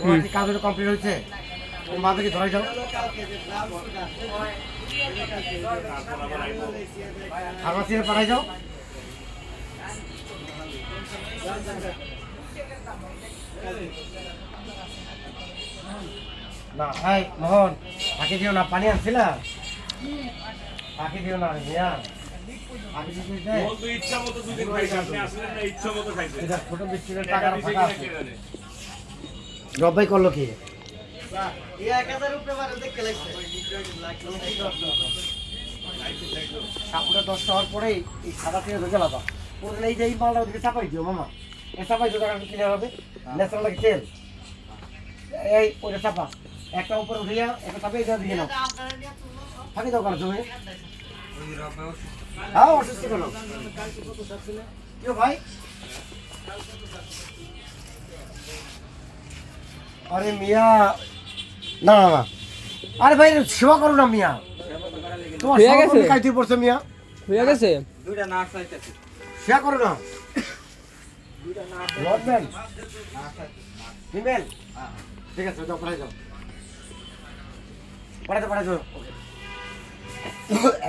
তোমার কি কাজ কমপ্লিট হয়েছে? তুমি মা থেকে ধরাই যাও। ফার্মাসিতে পাঠাই যাও। না হাই মোহন ফাঁকি দিও না পানি আনছিলা? ফাঁকি দিও না ছোট বৃষ্টির টাকা জব্বাই করল কি? কাপড়ে দশটা হওয়ার পরেই এই সাদা থেকে ধরে গেলাম পুরো এই যে এই মালটা ওদিকে চাপাই দিও, মামা। এই চাপাই দিও টাকা কিনে হবে। ন্যাচারাল লাগে তেল। এই, ওইটা চাপা। একটা উপরে উঠিয়া, একটা চাপে এটা দিয়ে নাও। থাকি দাও কেন তুমি হ্যাঁ অসুস্থ আরে মিয়া না না না। আরে ভাই সেবা করো না মিয়া। তোমার হয়ে গেছে? কাইতে পড়ছে মিয়া। হয়ে গেছে? সেবা করো না। লর্ডম্যান। ফিমেল। ঠিক আছে যাও পড়াই যাও পড়াই যাও এই